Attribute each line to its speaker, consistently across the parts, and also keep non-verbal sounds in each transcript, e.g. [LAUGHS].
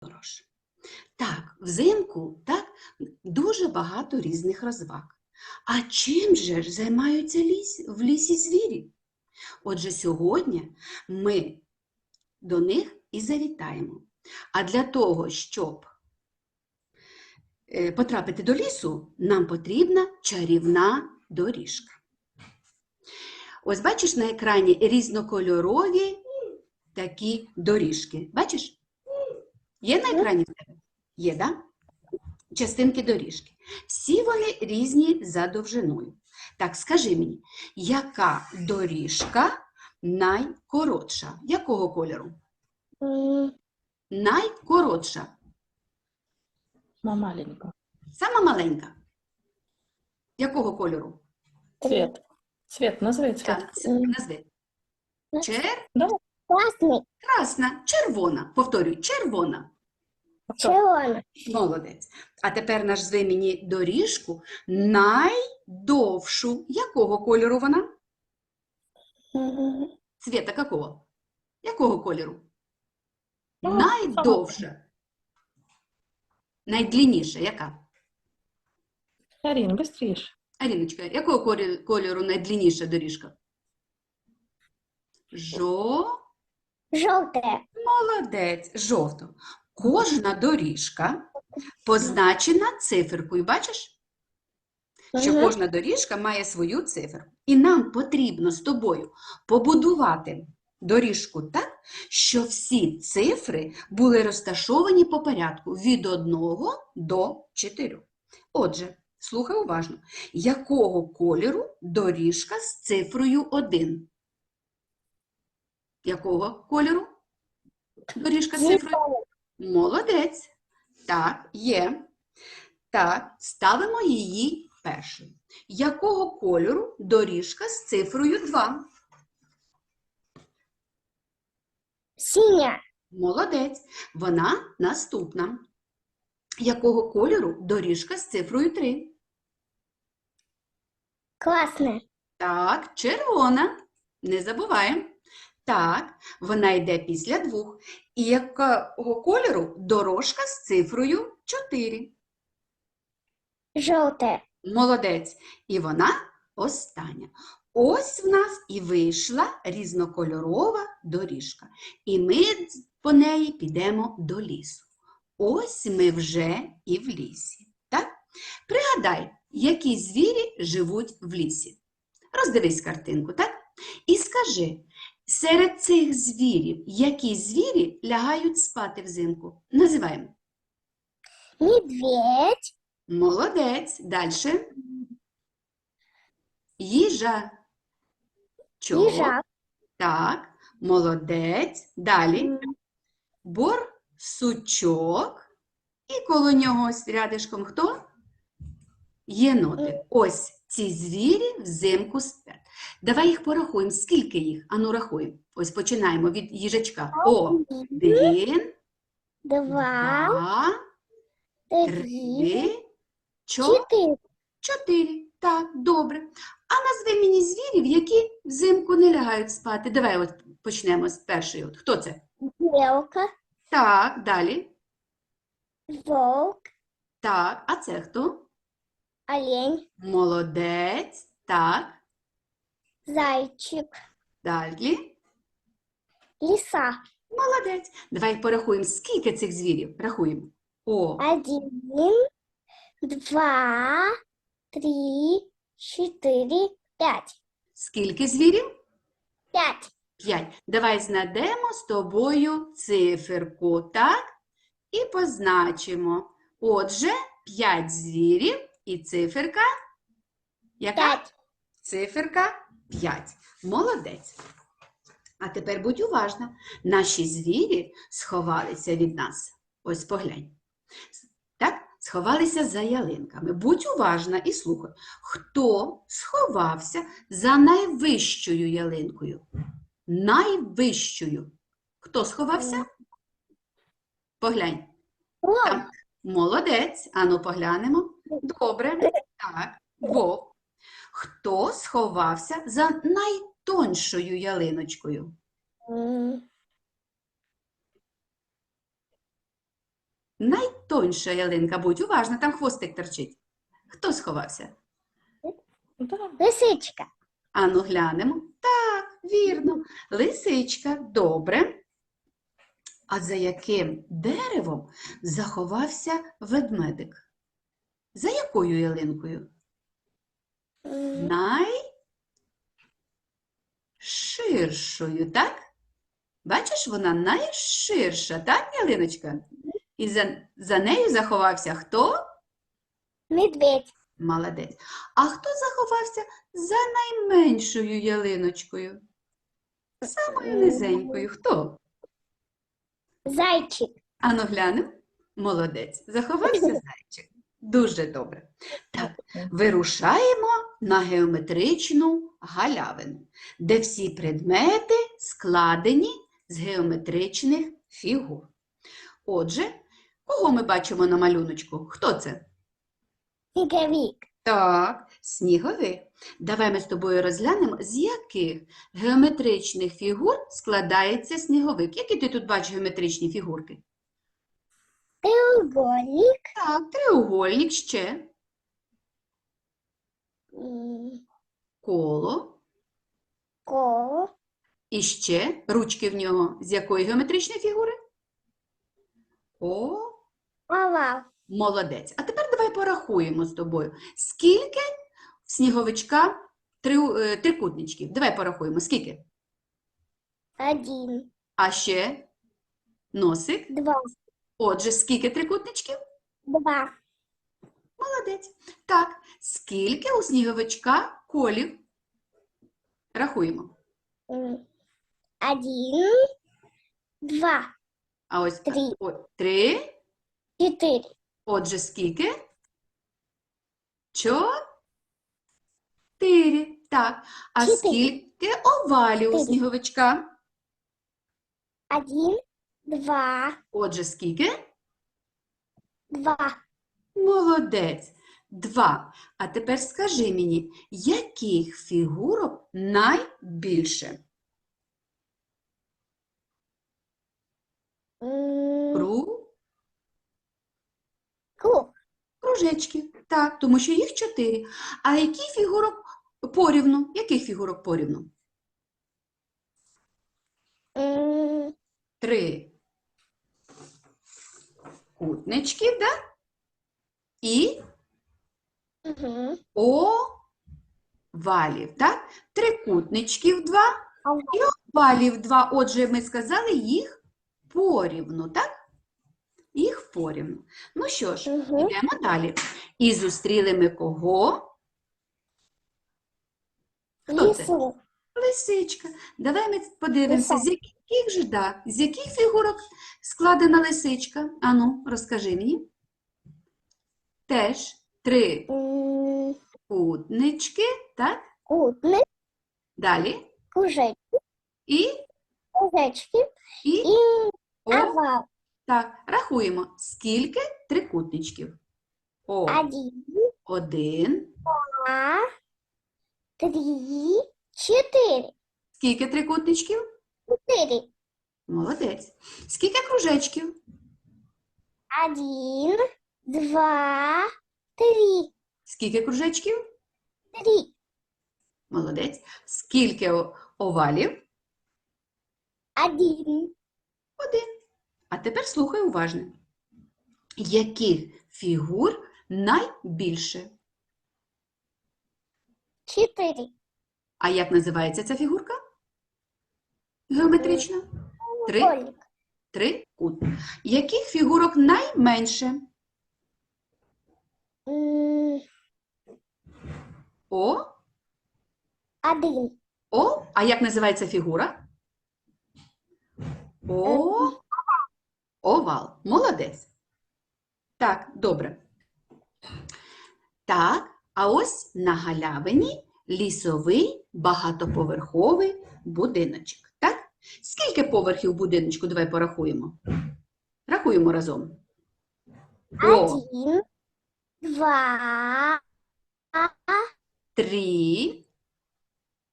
Speaker 1: подорож. Так, взимку так, дуже багато різних розваг. А чим же ж займаються ліс, в лісі звірі? Отже, сьогодні ми до них і завітаємо. А для того, щоб е, потрапити до лісу, нам потрібна чарівна доріжка. Ось бачиш на екрані різнокольорові такі доріжки. Бачиш? Є на екрані в тебе? Є. Да? Частинки доріжки. Всі вони різні за довжиною. Так, скажи мені, яка доріжка найкоротша? Якого кольору? Найкоротша.
Speaker 2: Маленько.
Speaker 1: Сама маленька. Якого кольору?
Speaker 2: Цвет. Цвет, назови цвет.
Speaker 1: Так, назви. Чер...
Speaker 3: Красный,
Speaker 1: Красна, червона. Повторюй, червона.
Speaker 3: Червоный,
Speaker 1: Молодець. А тепер назви мені доріжку найдовшу. Якого кольору вона?
Speaker 3: М,
Speaker 1: Цвета какого? Якого кольору?
Speaker 3: Ну,
Speaker 1: Найдовша. Найдлінніша. Яка?
Speaker 2: Арин, быстрее.
Speaker 1: Аріночка, якого кольору найдлінніша доріжка? Жо...
Speaker 3: желтая,
Speaker 1: Молодець, жовто. Кожна доріжка позначена циферкою. Бачиш? Що кожна доріжка має свою циферку. І нам потрібно з тобою побудувати доріжку так, що всі цифри були розташовані по порядку від 1 до 4. Отже, слухай уважно, якого кольору доріжка з цифрою 1? Якого кольору? Доріжка з цифрою Молодець. Так, є. Так, ставимо її першою. Якого кольору доріжка з цифрою 2?
Speaker 3: синяя,
Speaker 1: Молодець. Вона наступна. Якого кольору доріжка з цифрою 3?
Speaker 3: красная,
Speaker 1: Так, червона. Не забуваємо. Так, вона йде після двох. І якого кольору дорожка з цифрою 4?
Speaker 3: желтая,
Speaker 1: Молодець. І вона остання. Ось в нас і вийшла різнокольорова доріжка. І ми по неї підемо до лісу. Ось ми вже і в лісі. Так? Пригадай, які звірі живуть в лісі. Роздивись картинку, так? І скажи, серед цих звірів, які звірі лягають спати взимку? Називаємо.
Speaker 3: медведь,
Speaker 1: Молодець. Далі. Їжа. Чого?
Speaker 3: ежак,
Speaker 1: Так, молодець. Далі.
Speaker 3: м,
Speaker 1: Борсучок. І коло нього рядишком хто? Єноти. Ось ці звірі взимку сплять. Давай їх порахуємо. Скільки їх? Ану, рахуємо. Ось починаємо від їжачка. Один,
Speaker 3: два,
Speaker 1: два,
Speaker 3: три,
Speaker 1: чотири. Чотири. Так, добре. А назви мені звірів, які взимку не лягають спати. Давай от почнемо з першої. От. Хто це?
Speaker 3: белка,
Speaker 1: Так, далі.
Speaker 3: волк,
Speaker 1: Так, а це хто?
Speaker 3: Олень,
Speaker 1: Молодець. Так,
Speaker 3: зайчик,
Speaker 1: далі.
Speaker 3: лиса.
Speaker 1: Молодець. Давай порахуємо, скільки цих звірів. Рахуємо. О,
Speaker 3: Один, два, три, четыре, пять.
Speaker 1: скільки звірів?
Speaker 3: Пять.
Speaker 1: П'ять. Давай знайдемо з тобою циферку, так? І позначимо. Отже, п'ять звірів і циферка. Яка?
Speaker 3: Пять.
Speaker 1: Циферка 5. Молодець. А тепер будь уважна. Наші звірі сховалися від нас. Ось поглянь. Так? Сховалися за ялинками. Будь уважна і слухай. Хто сховався за найвищою ялинкою? Найвищою. Хто сховався? Поглянь.
Speaker 3: Волк.
Speaker 1: Молодець. Ану, поглянемо. Добре. Так, вовк. Хто сховався за найтоншою ялиночкою? Найтонша ялинка, будь уважна, там хвостик торчить. Хто сховався?
Speaker 3: Лисичка.
Speaker 1: Ану, глянемо. Так, вірно. Лисичка, добре. А за яким деревом заховався ведмедик? За якою ялинкою?
Speaker 3: М,
Speaker 1: Найширшою, так? Бачиш, вона найширша, так, ялиночка? І за, за нею заховався хто?
Speaker 3: Медведь.
Speaker 1: Молодець. А хто заховався за найменшою ялиночкою? Самою низенькою. Хто?
Speaker 3: Зайчик.
Speaker 1: Ану глянемо. Молодець. Заховався [LAUGHS] зайчик. Дуже добре. Так, вирушаємо на геометричну галявину, де всі предмети складені з геометричних фігур. Отже, кого ми бачимо на малюночку? Хто це?
Speaker 3: Снеговик.
Speaker 1: Так, сніговик. Давай ми з тобою розглянемо, з яких геометричних фігур складається сніговик. Які ти тут бачиш геометричні фігурки?
Speaker 3: Треугольник.
Speaker 1: Так, треугольник ще, коло
Speaker 3: Коло.
Speaker 1: і ще ручки в нього. З якої геометричної фігури? О,
Speaker 3: Овал.
Speaker 1: молодець. А тепер давай порахуємо з тобою. Скільки в сніговичка три, е, трикутничків? Давай порахуємо. Скільки?
Speaker 3: Один.
Speaker 1: А ще носик.
Speaker 3: Два.
Speaker 1: Отже, скільки трикутничків?
Speaker 3: Два.
Speaker 1: Молодець. Так, скільки у сніговичка колів? Рахуємо.
Speaker 3: Один. Два.
Speaker 1: А ось
Speaker 3: Три.
Speaker 1: о, три.
Speaker 3: Четыре.
Speaker 1: Отже, скільки? Чотири. Так. А
Speaker 3: Чотири.
Speaker 1: скільки овалів у
Speaker 3: Чотири.
Speaker 1: сніговичка?
Speaker 3: Один. Два.
Speaker 1: Отже, скільки?
Speaker 3: Два.
Speaker 1: Молодець. Два. А тепер скажи мені, яких фігурок найбільше? Кру...
Speaker 3: Круг.
Speaker 1: Кружечки. Так, тому що їх чотири. А які фігурок порівну? Яких фігурок порівну? Три кутнички, да? І
Speaker 3: мгм.
Speaker 1: овалів, так? Трикутничків два і овалів два. Отже, ми сказали їх порівну, так? Їх порівну. Ну що ж,
Speaker 3: Мгм.
Speaker 1: йдемо далі. І зустріли ми кого? Хто це? Лисичка. Давай ми подивимося,
Speaker 3: Лиса.
Speaker 1: з яких же, да, з яких фігурок складена лисичка? Ану, розкажи мені. Теж три кутнички, так?
Speaker 3: Кутник.
Speaker 1: Далі.
Speaker 3: Кружечки.
Speaker 1: І,
Speaker 3: Кружечки.
Speaker 1: і, о,
Speaker 3: овал.
Speaker 1: так, рахуємо. Скільки трикутничків? О,
Speaker 3: Один.
Speaker 1: один.
Speaker 3: Два. Три. Четыре.
Speaker 1: Скільки трикутничків?
Speaker 3: Четыре.
Speaker 1: Молодець. Скільки кружечків?
Speaker 3: Один. Два. Три.
Speaker 1: Скільки кружечків?
Speaker 3: Три.
Speaker 1: Молодець. Скільки овалів?
Speaker 3: Один.
Speaker 1: Один. А тепер слухай уважно. Яких фігур найбільше?
Speaker 3: Четыре.
Speaker 1: А як називається ця фігурка? Геометрична? Три. Три кут. Яких фігурок найменше? О,
Speaker 3: Один.
Speaker 1: о. А як називається фігура? О, овал. Молодець. Так, добре. Так, а ось на галявині лісовий багатоповерховий будиночок. Скільки поверхів будиночку? Давай порахуємо. Рахуємо разом. О,
Speaker 3: Один. Два.
Speaker 1: три.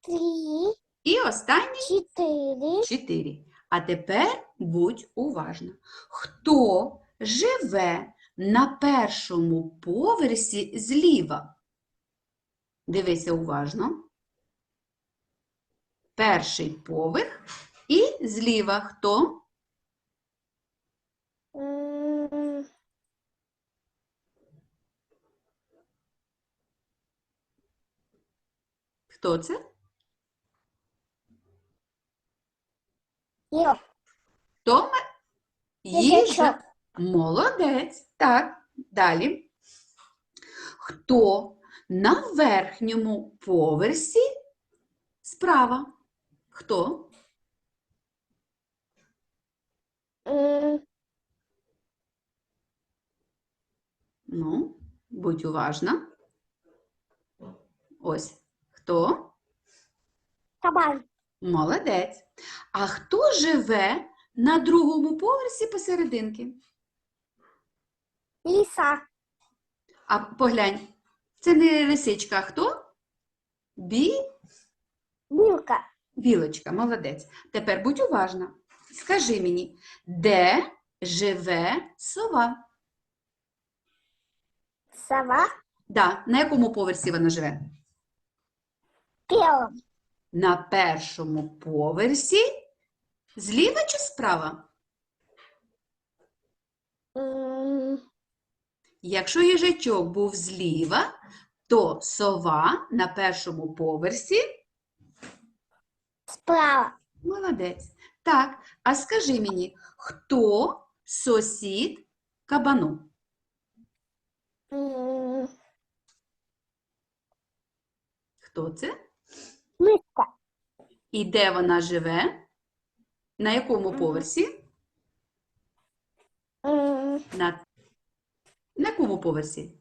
Speaker 3: Три.
Speaker 1: І останній
Speaker 3: Четыре.
Speaker 1: чотири. А тепер будь уважна. Хто живе на першому поверсі зліва? Дивися уважно. Перший поверх і зліва хто? Хто це?
Speaker 3: Йо.
Speaker 1: Тома? Їжа. Молодець. Так, далі. Хто на верхньому поверсі справа? Хто?
Speaker 3: М,
Speaker 1: Ну, будь уважна. Ось. Хто?
Speaker 3: Кабан.
Speaker 1: Молодець. А хто живе на другому поверсі посерединки?
Speaker 3: Лиса.
Speaker 1: А поглянь, це не лисичка, а хто? Бі...
Speaker 3: Білка.
Speaker 1: Білочка, молодець. Тепер будь уважна. Скажи мені, де живе сова?
Speaker 3: Сова.
Speaker 1: Да, на якому поверсі вона живе?
Speaker 3: Пелом.
Speaker 1: На першому поверсі. Зліва чи справа?
Speaker 3: М,
Speaker 1: Якщо їжачок був зліва, то сова на першому поверсі.
Speaker 3: Справа.
Speaker 1: Молодець. Так, а скажи мені, хто сусід кабану? Хто це?
Speaker 3: Миска.
Speaker 1: І де вона живе? На якому поверсі? На, на якому поверсі?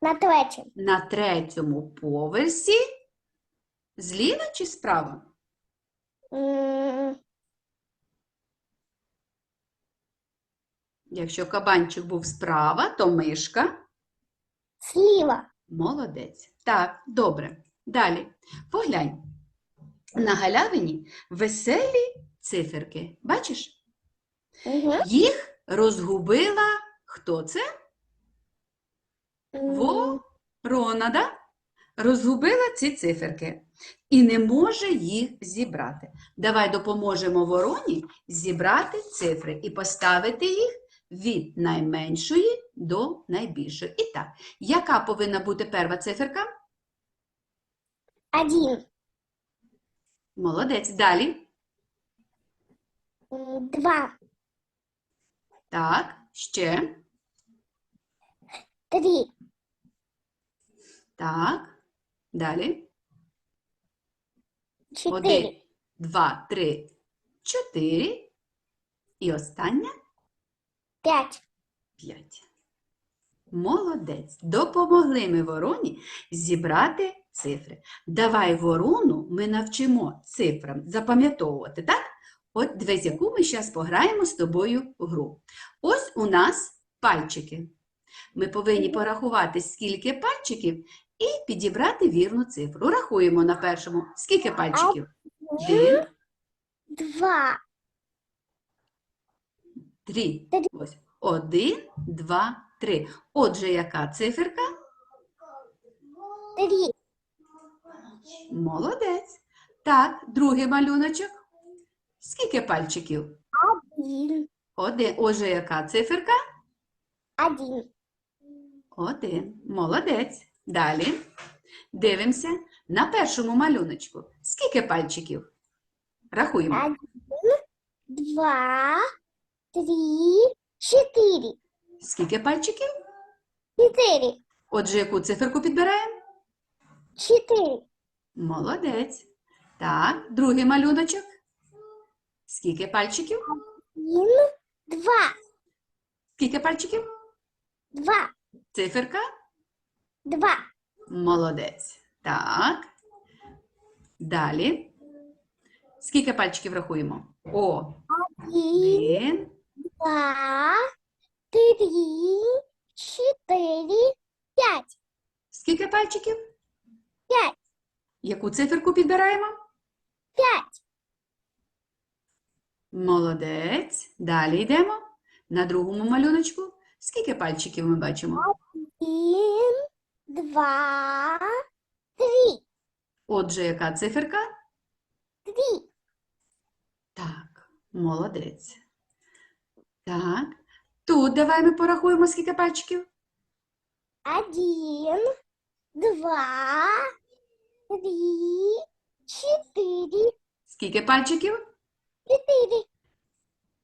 Speaker 3: На третьем.
Speaker 1: На третьому поверсі. Зліва чи справа?
Speaker 3: М,
Speaker 1: Якщо кабанчик був справа, то мишка.
Speaker 3: Слива.
Speaker 1: Молодець. Так, добре. Далі. Поглянь. На галявині веселі циферки. Бачиш?
Speaker 3: Мгм.
Speaker 1: Їх розгубила хто це?
Speaker 3: М,
Speaker 1: Ворона, да? Розгубила ці циферки і не може їх зібрати. Давай допоможемо вороні зібрати цифри і поставити їх від найменшої до найбільшої. І так, яка повинна бути перша циферка?
Speaker 3: Один.
Speaker 1: Молодець. Далі.
Speaker 3: Два.
Speaker 1: Так, ще.
Speaker 3: Три.
Speaker 1: Так. Далі.
Speaker 3: Четыре.
Speaker 1: Один, два, три, чотири. І остання
Speaker 3: Пять.
Speaker 1: п'ять. Молодець. Допомогли ми вороні зібрати цифри. Давай ворону ми навчимо цифрам запам'ятовувати, так? От дивись, яку ми зараз пограємо з тобою в гру. Ось у нас пальчики. Ми повинні порахувати, скільки пальчиків, і підібрати вірну цифру. Рахуємо на першому. Скільки пальчиків? Один,
Speaker 3: Два.
Speaker 1: Три. Ось. Один, два, три. Отже, яка циферка?
Speaker 3: Три.
Speaker 1: Молодець. Так, другий малюночок. Скільки пальчиків?
Speaker 3: Один.
Speaker 1: Один. Отже, яка циферка?
Speaker 3: Один.
Speaker 1: Один. Молодець. Далі. Дивимося на першому малюночку. Скільки пальчиків? Рахуємо.
Speaker 3: Один. Два Три. Четыре.
Speaker 1: Скільки пальчиків?
Speaker 3: Четыре.
Speaker 1: Отже, яку циферку підбираємо?
Speaker 3: Четыре.
Speaker 1: Молодець. Так, другий малюночок. Скільки пальчиків?
Speaker 3: Один. Два.
Speaker 1: Скільки пальчиків?
Speaker 3: Два.
Speaker 1: Циферка?
Speaker 3: Два.
Speaker 1: Молодець. Так. Далі. Скільки пальчиків рахуємо? О, Один.
Speaker 3: Два. Три. Четыре. Пять.
Speaker 1: Скільки пальчиків?
Speaker 3: Пять.
Speaker 1: Яку циферку підбираємо?
Speaker 3: Пять.
Speaker 1: Молодець. Далі йдемо. На другому малюночку скільки пальчиків ми бачимо?
Speaker 3: Один, два, три.
Speaker 1: Отже, яка циферка?
Speaker 3: Три.
Speaker 1: Так, молодець. Так. Тут давай ми порахуємо, скільки пальчиків.
Speaker 3: Один, два, три, четыре,
Speaker 1: Скільки пальчиків?
Speaker 3: четыре,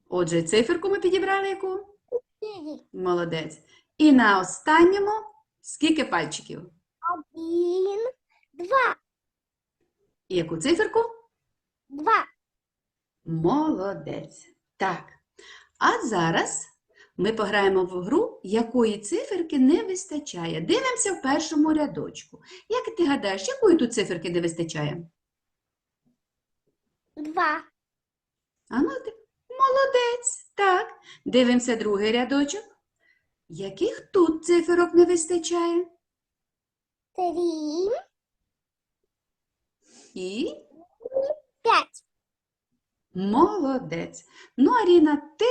Speaker 1: Отже, циферку ми підібрали яку?
Speaker 3: четыре.
Speaker 1: Молодець. І на останньому скільки пальчиків?
Speaker 3: Один, два,
Speaker 1: І яку циферку?
Speaker 3: два.
Speaker 1: Молодець. Так. А зараз ми пограємо в гру, якої циферки не вистачає. Дивимося в першому рядочку. Як ти гадаєш, якої тут циферки не вистачає?
Speaker 3: Два.
Speaker 1: А ну ти молодець. Так. Дивимося другий рядочок. Яких тут циферок не вистачає?
Speaker 3: Три,
Speaker 1: І
Speaker 3: пять.
Speaker 1: молодець. Ну, Аріна, ти